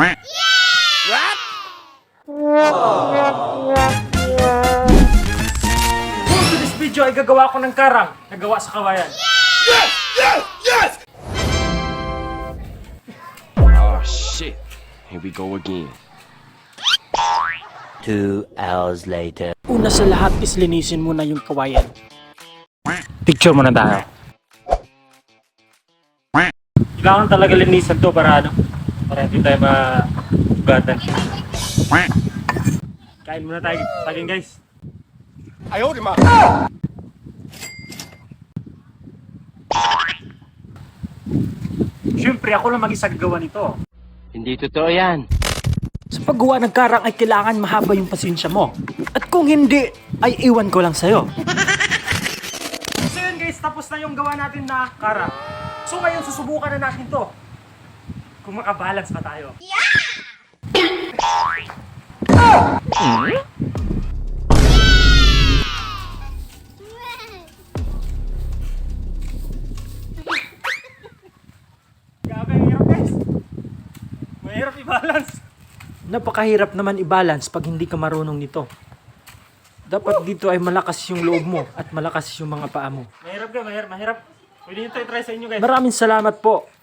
For this video ay gagawa ko ng karang nagawa sa kawayan. Oh shit. Here we go again. Two hours later. Una sa lahat is linisin muna yung kawayan. Picture muna tayo. Kailangan talaga linisan to para ano, para hindi tayo magugatan. Kain muna tayo, saging guys. Siyempre, ako lang mag-isa gagawa nito. Hindi totoo yan. Sa paggawa ng karang ay kailangan mahaba yung pasensya mo. At kung hindi, ay iwan ko lang sa'yo. so yun guys, tapos na yung gawa natin na karang. So ngayon, susubukan na natin to. Kung makabalance pa tayo. Grabe, ang hirap guys. Mahirap i-balance. Napakahirap naman i-balance pag hindi ka marunong nito. Dapat dito ay malakas yung loob mo at malakas yung mga paa mo. Mahirap ka, mahirap, mahirap. Pwede nyo i-try sa inyo guys. Maraming salamat po